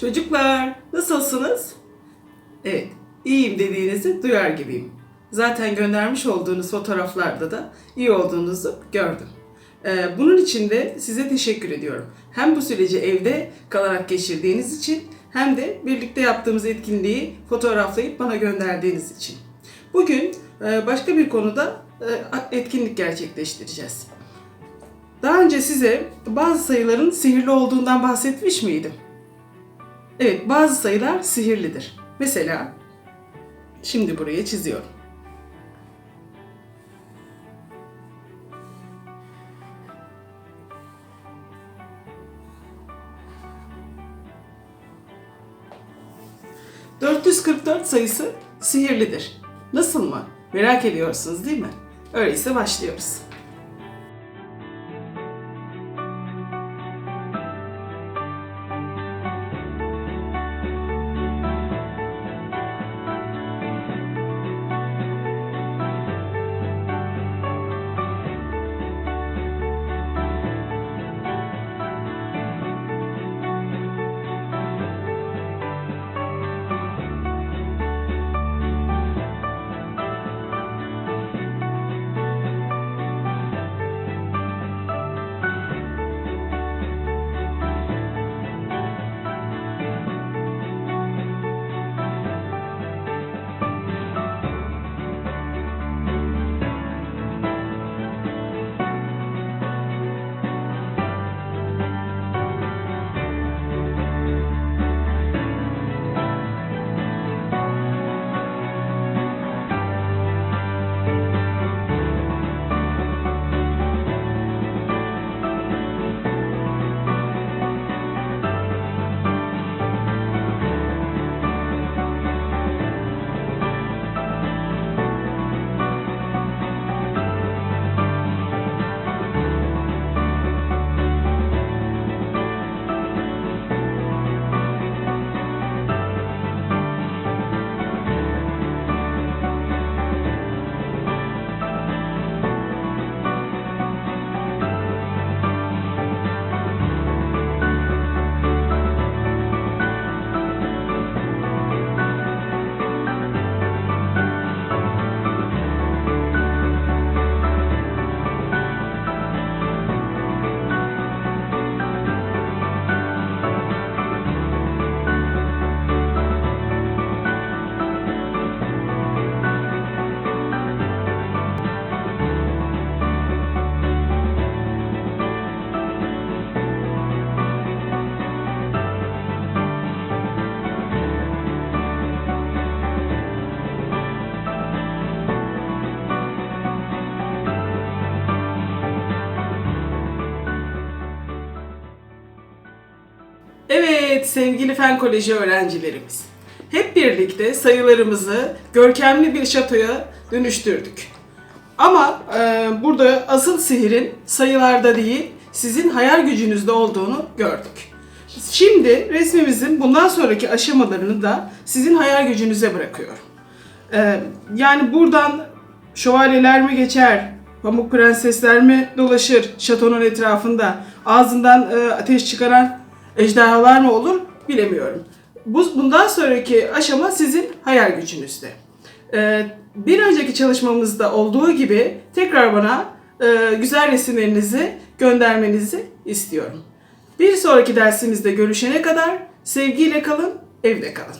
Çocuklar nasılsınız? Evet, iyiyim dediğinizi duyar gibiyim. Zaten göndermiş olduğunuz fotoğraflarda da iyi olduğunuzu gördüm. Ee, bunun için de size teşekkür ediyorum. Hem bu süreci evde kalarak geçirdiğiniz için hem de birlikte yaptığımız etkinliği fotoğraflayıp bana gönderdiğiniz için. Bugün e, başka bir konuda e, etkinlik gerçekleştireceğiz. Daha önce size bazı sayıların sihirli olduğundan bahsetmiş miydim? Evet, bazı sayılar sihirlidir. Mesela şimdi buraya çiziyorum. ...444 sayısı sihirlidir. Nasıl mı? Merak ediyorsunuz değil mi? Öyleyse başlıyoruz. Evet sevgili Fen Koleji öğrencilerimiz. Hep birlikte sayılarımızı görkemli bir şatoya dönüştürdük. Ama e, burada asıl sihirin sayılarda değil, sizin hayal gücünüzde olduğunu gördük. Şimdi resmimizin bundan sonraki aşamalarını da sizin hayal gücünüze bırakıyorum. E, yani buradan şövalyeler mi geçer, pamuk prensesler mi dolaşır şatonun etrafında, ağzından e, ateş çıkaran ejderhalar mı olur bilemiyorum. Bu, bundan sonraki aşama sizin hayal gücünüzde. Ee, bir önceki çalışmamızda olduğu gibi tekrar bana e, güzel resimlerinizi göndermenizi istiyorum. Bir sonraki dersimizde görüşene kadar sevgiyle kalın, evde kalın.